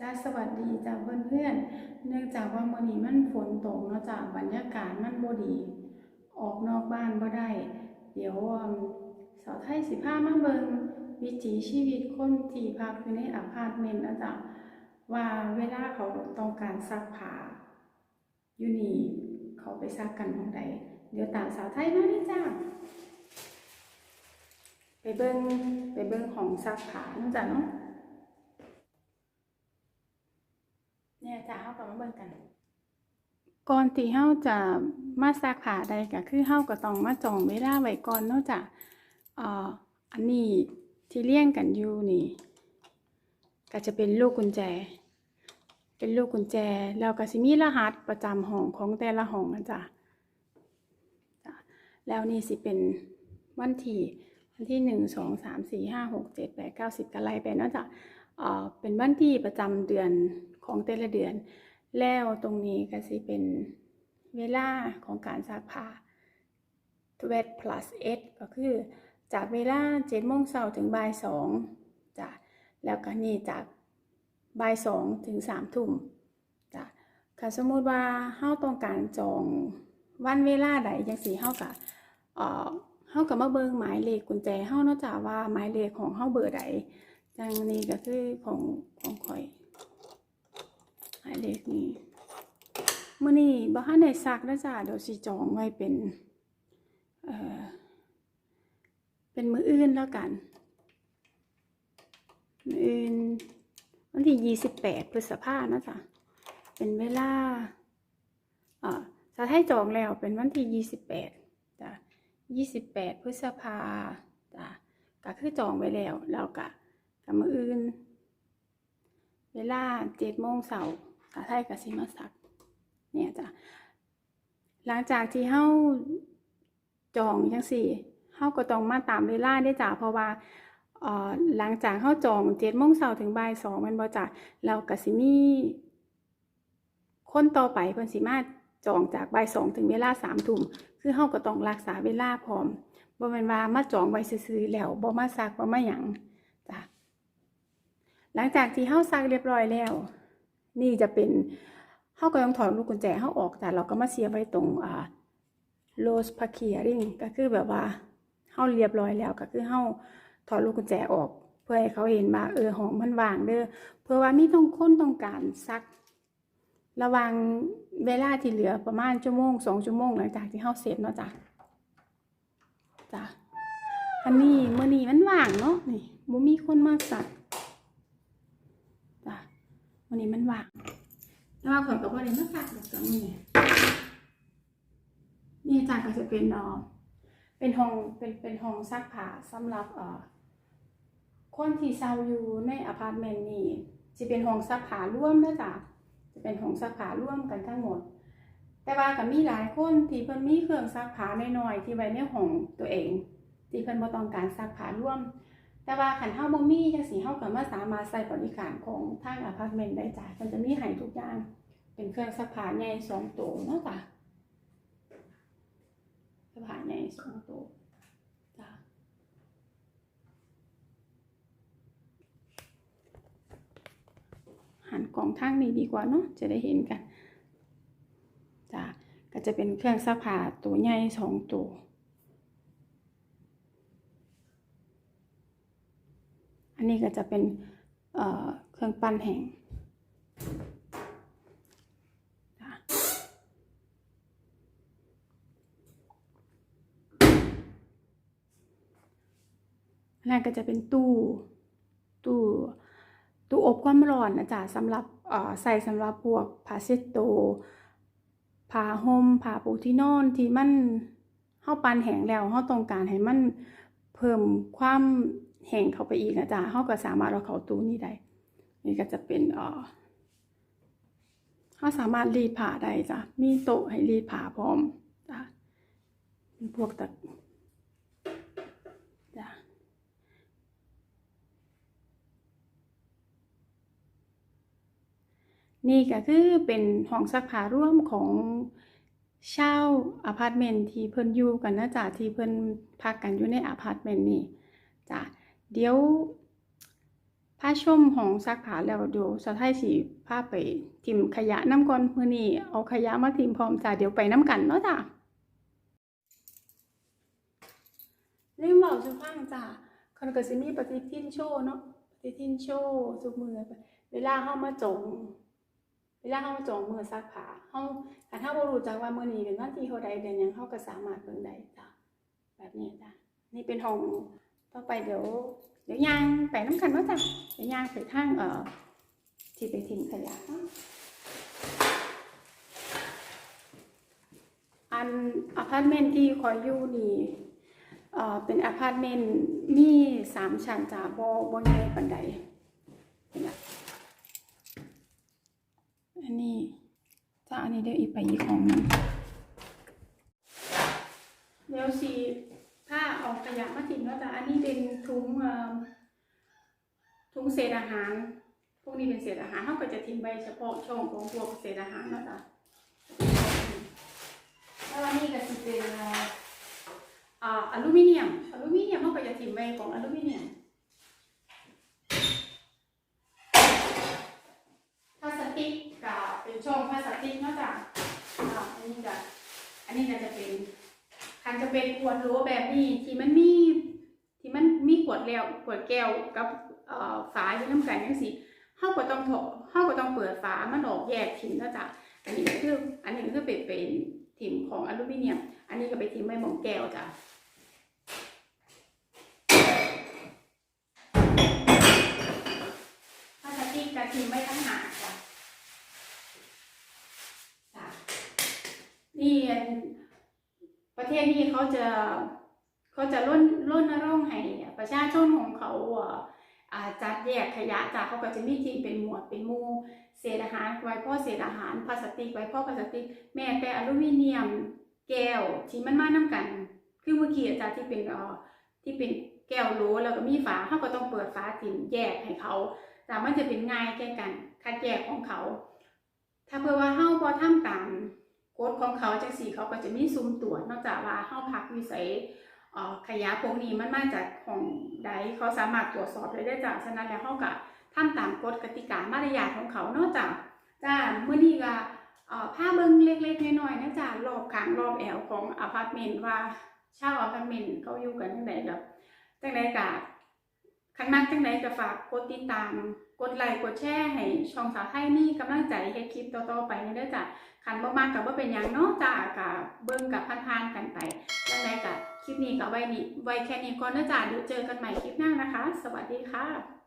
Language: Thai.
จ้าสวัสดีจ้าเพื่อนเพื่อนเนื่องจากว่ามื้อนี้มันฝนตกเนาะจ้าบรรยากาศมันบ่ดี ออกนอกบ้านบ่ได้ เดี๋ยวสาวไทยสิพามาเบิงวิถีชีวิตคนที่พักอยู่ในอพาร์ตเมนต์นะจ้ะว่าเวลาเขาต้องการซักผ้าอยู่นี่เขาไปซักกันหม้องใดเดี๋ยวตามสาวไทยมาเลยจ้าไปเบิงไปเบิงของซักผ้านะจ้ะเนาะ เนี่ยจะเฮาก็มาเบิ่งกัน ก่อนที่เฮาจะมาซักผ้าใดก็คือเฮาก็ต้องมาจองเวลาไว้ก่อนเนาะจ้ะเอ่ออันนี้ที่เรียงกันอยู่นี่ ก็จะเป็นลูกกุญแจ เป็นลูกกุญแจแล้วก็สิมีรหัสประจำห้องของแต่ละห้องนะจ้ะจ้ะแล้วนี่สิเป็นวันที่วันที่หนึ่งสองสามสี่ห้าหกเจ็ดแปดเก้าสิบกันไล่ไปเนาะจ้ะเอ่อเป็นวันที่ประจำเดือน ของแต่ละเดือน แล้วตรงนี้ก็สิเป็นเวลาของการซักผ้า12 plus 8ก็คือจากเวลา7โมงเช้าถึงบ่าย2จ้ะแล้วก็นี่จากบ่าย2ถึง3ทุ่มจ้ะค่ะสมมุติว่าเฮาต้องการจองวันเวลาใดจังซี่เฮาก็เอ่อเฮาก็มาเบิ่งหมายเลขกุญแจเฮาเนาะจ้ะว่าหมายเลขของเฮาเบอร์ใดจังนี้ก็คือของของข่อย เลขนี้มื้อนี้บ่ทันได้ซักนะจ้ะเดี๋ยวสิจองไว้เป็น เอ่อ เป็นมืออื่นแล้วกัน มืออื่นวันที่28พฤษภาเนาะจ้ะเป็นเวลาเอ่อจะให้จองแล้วเป็นวันที่28จ้ะ28พฤษภาจ้ะก็คือจองไว้แล้วแล้วก็กับมืออื่น เวลาเจ็ดโมงเสาร์ สาไทยกับซิมาสักเนี่ยจ้ะหลังจากที่เฮาจองจังสี่เฮาก็ต้องมาตามเวลาได้จ้ะเพราะว่าหลังจากเฮาจองเจ็ดโมงเสาร์ถึงบ่ายสองมันบ่จ้ะแล้วก็สิมีคนต่อไปเพิ่นสิมาจองจากบ่ายสองถึงเวลาสามทุ่มคือเฮาก็ต้องรักษาเวลาพร้อมบ่แม่นว่ามาจองไว้ซื่อแล้วบ่มาซักบ่มาหยังจ้ะหลังจากที่เฮาซักเรียบร้อยแล้ว นี่จะเป็นเฮาก็ต้องถอดลูกกุญแจเฮาออกแต่เราก็มาเสียไว้ตรงอ่าโลสพาเคียริงก็คือแบบว่าเฮาเรียบร้อยแล้วก็คือเฮาถอดลูกกุญแจออก เพื่อให้เขาเห็นว่าเออห้องมันว่างเด้อเพื่อว่ามีต้องค้นต้องการซัก ระวังเวลาที่เหลือประมาณชั่วโมงสองชั่วโมงหลังจากที่เฮาเสร็จเนาะจ้ะจ้ะอันนี้เมื้อนี้มันว่างเนาะนี่บ่มีคนมาสักจ้ะ มื้อนี้มันว่างแล้วว่าข่อก็บ่ได้มาสักดอกจ้ะมื้อนี้นี่จ้ะก็จะเป็นเอ่อเป็นห้องเป็นเป็นห้องซักผ้าสำหรับเอ่อคนที่เช่าอยู่ในอพาร์ตเมนต์นี้สิเป็นห้องซักผ้าร่วมเด้อจ้ะจะเป็นห้องซักผ้าร่วมกันทั้งหมด แต่ว่าก็มีหลายคนที่เพิ่นมีเครื่องซักผ้าน้อยๆที่ไว้ในห้องตัวเอง ที่เพิ่นบ่ต้องการซักผ้าร่วม แต่ว่าคันเฮาบ่มีจังซี่เฮาก็มาสามารถใช้บริการของทางอพาร์ตเมนต์ได้จ้ะเพิ่นจะมีให้ทุกอย่าง เป็นเครื่องซักผ้าใหญ่สองตัวเนาะจ้ะซักผ้าใหญ่สองตัวจ้ะหันกล่องทางนี้ดีกว่าเนาะจะได้เห็นกันจ้ะก็จะเป็นเครื่องซักผ้าตัวใหญ่สองตัว นนี้ก็จะเป็นเเครื่องปั้นแห้งนนั้นก็จะเป็นตู้ตู้ตู้อบความร้อนนะจ๊ะสำหรับใส่สำหรับพวกผ้าเช็ดตัวผ้าห่มผ้าปูที่นอนที่มันเฮาปั้นแห้งแล้วเฮาต้องการให้มันเพิ่มความ แห้งเข้าไปอีกนะจ๊ะเฮาก็สามารถเอาเขาตู้นี้ได้ นี่ก็จะเป็นเอ่อเฮาสามารถรีดผ้าได้จ้ะ มีโต๊ะให้รีดผ้าพร้อมจ้ะเป็นพวกตะจ้ะนี่ก็คือเป็นห้องซักผ้าร่วมของเช่าอพาร์ตเมนต์ที่เพิ่นอยู่กันนะจ๊ะที่เพิ่นพักกันอยู่ในอพาร์ตเมนต์นี่จ้ะ เดี๋ยวผ้าชมของซักผ้าแล้วเดี๋ยวสะท้ายสิพาไปทิมขยะน้ำก่อนมือนี้เอาขยะมาทิมพร้อมจ้ะเดี๋ยวไปน้ำกันเนาะจ้ะลืมเว้าสุฟังจ้ะคนเก็สิมีปฏิทินโชว์เนาะปฏิทินโชว์ทุกมื้อเวลาเฮามาจงเวลาเฮามาจงมือซักผ้าเฮาคันเฮาบรูจักว่ามือนี้เป็นวันที่เท่าใดเดือนยังเฮาก็สามารถเบิ่งได้จ้ะแบบนี้จ้ะนี่เป็นห้อง ต่อไปเดี๋ยว เดี๋ยวยางไปน้ำกันว่าจ้ะเดี๋ยวยางไปทางเอ่อที่ไปทิ้งขยะเนาะอันอพาร์ตเมนต์ที่คอยอยู่นี่เอ่อเป็นอพาร์ตเมนต์มีสามชั้นจ้ะบ่บ่ใหญ่ปานใดนอันนี้จ้ะอันนี้เดี๋ยวอีไปอีกของนึงเดี๋ยวสิ ถ้าเอาข ยะมาทิ้งแล้วจ้ะอันนี้เป็นถุงถุงเศษอาหาร พวกนี้เป็นเศษอาหารเขาก็จะทิ้งไว้เฉพาะช่องของพวกเศษอาหารแล้วจ้ะแล้วอันนี้ก็จะเป็นอลูมิเนียม อลูมิเนียมเขาก็จะทิ้งไว้ของอลูมิเนียมพลาสติกกับเป็นช่องพลาสติกเนาะจ้ะอันนี้ก็อันนี้ก็จะเป็นคันจะเป็นขวดโหลแบบนี้ที่มันมี มันมีขวดแล้วขวดแก้วกับเอ่อฝาอยู่น้ำกันจังซี่เฮาก็ต้องถอดเฮาก็ต้องเปิดฝามันออกแยกทิ้งแล้วจ้ะอันนี้คืออันนี้คือเป็นเป็นถิ่มของอลูมิเนียม อันนี้ก็ไปทิ้งไว้หมองแก้วจ้ะพลาสติกก็ทิ้งไว้ทั้งหากจ้ะจ้ะนี่อันประเทศนี้เขาจะ เขาจะร่นร่นรงค์ให้ประชาชนของเขาอ่าจัดแยกขยะจากเขาก็จะมีทีมเป็นหมวดเป็นมูเศษอาหารไว้พ่อเศษอาหารพลาสติกไว้พ่อพลาสติก แม้แต่อลูมิเนียม แก้วที่มันมานํกัน คือเมื่อกี้อาจารย์ที่เป็นอ่อที่เป็นแก้วโหลแล้วก็มีฝาเขาก็ต้องเปิดฝาถิ่มแยกให้เขาแต่มันจะเป็นง่ายแก่กันคัดแยกของเขา ถ้าเพื่อว่าเฮาบ่ทำตามกฎของเขาจังซี่เขาก็จะมีซุ้มตรวจนอกจากว่าเฮาพักวิสัยเอ่อ ขยะพวกนี้มันมาจากของใดเขาสามารถตรวจสอบได้ได้จากฉะนั้นแล้วเฮาก็ทำตามกฎกติกามารยาทของเขาเนอกจากจ้ามื้อนี้ก็เอ่อพาเบิ่งเล็กๆน้อยๆนะจ้ารอบขางรอบแอวของอพาร์ตเมนต์ว่าเช่าอพาร์ตเมนต์เขาอยู่กันจังไดกับจังไดก็คันมักจังไดก็ฝากกดติดตามกดไลค์กดแชร์ให้ช่องสาวไทยมีกำลังใจเฮ็ดคลิปต่อๆไปเด้อจ้ะคันมากๆกับว่าเป็นหยังนาะจ้ากับเบิ่งกับผ่านๆกันไปจังไดกับ คลิปนี้ก็ไว้นี้ไว้แค่นี้ก่อนนะจ้าเดี๋ยวเจอกันใหม่คลิปหน้านะคะ สวัสดีค่ะ